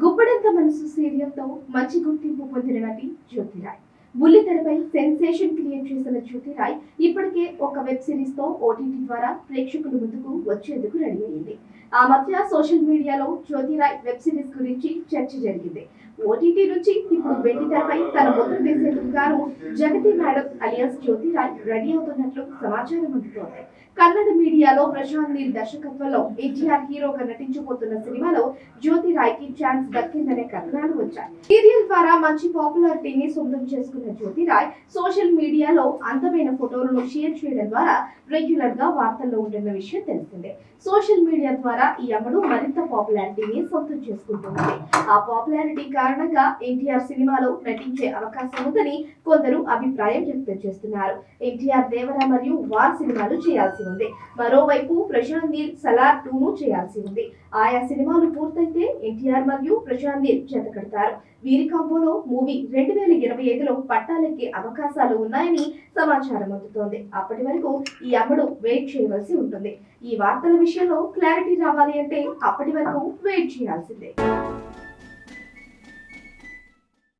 గుప్పడంత మనసు అభినయంతో మంచి గుర్తింపు పొందిన నటి జ్యోతిరాయ్. బుల్లితెరపై సెన్సేషన్ క్రియేట్ చేసిన జ్యోతిరాయ్ ఇప్పటికే ఒక వెబ్ సిరీస్తో ఓటీటీ ద్వారా ప్రేక్షకుల ముందుకు వచ్చేందుకు రెడీ అయింది ఆ మధ్య సోషల్ మీడియాలో జ్యోతిరాయ్ వెబ్ సిరీస్ గురించి చర్చ జరిగింది. ఓటీటీ నుంచి ఇప్పుడు వెండి తెరపై తన ముద్ర వేసేందుకు గాను Jagathi madam alias Jyothi Rai ready అవుతున్నట్లు సమాచారం అందుతోంది. కన్నడ మీడియాలో ప్రశాంత్ నీల్ దర్శకత్వంలో ఎన్టీఆర్ హీరోగా నటించబోతున్న సినిమాలో జ్యోతిరాయ్కి ఛాన్స్ దక్కిందనే కథనాలు వచ్చాయి. సీరియల్ ద్వారా మంచి పాపులారిటీని సొంతం చేసుకున్న జ్యోతిరాయ్ సోషల్ మీడియాలో అందమైన ఫోటోలను షేర్ చేయడం ద్వారా రెగ్యులర్గా వార్తల్లో ఉంటున్న విషయం తెలిసిందే. సోషల్ మీడియా ద్వారా ఈ అమ్మడు మరింత పాపులారిటీని సొంతం చేసుకుంటుంది. ఆ పాపులారిటీ కారణంగా ఎన్టీఆర్ సినిమాలో నటించే అవకాశం ఉందని కొందరు అభిప్రాయం వ్యక్తం చేస్తున్నారు. ఎన్టీఆర్ దేవర మరియు వార్ సినిమాలు చేయాల్సి ఉంది. మరోవైపు ప్రశాంత్ నీల్ సలార్ టూను చేయాల్సి ఉంది. ఆయా సినిమాలు పూర్తయితే ఎన్టీఆర్ మరియు ప్రశాంత్ నీల్ జత కడతారు. వీరి కాంబోలో మూవీ రెండు వేల ఇరవై ఐదులో పట్టాలెక్కే అవకాశాలు ఉన్నాయని సమాచారం అందుతోంది. అప్పటి వరకు ఈ అమ్మడు వెయిట్ చేయవలసి ఉంటుంది. ఈ వార్తల విషయంలో క్లారిటీ రావాలి అంటే అప్పటి వరకు వెయిట్ చేయాల్సిందే.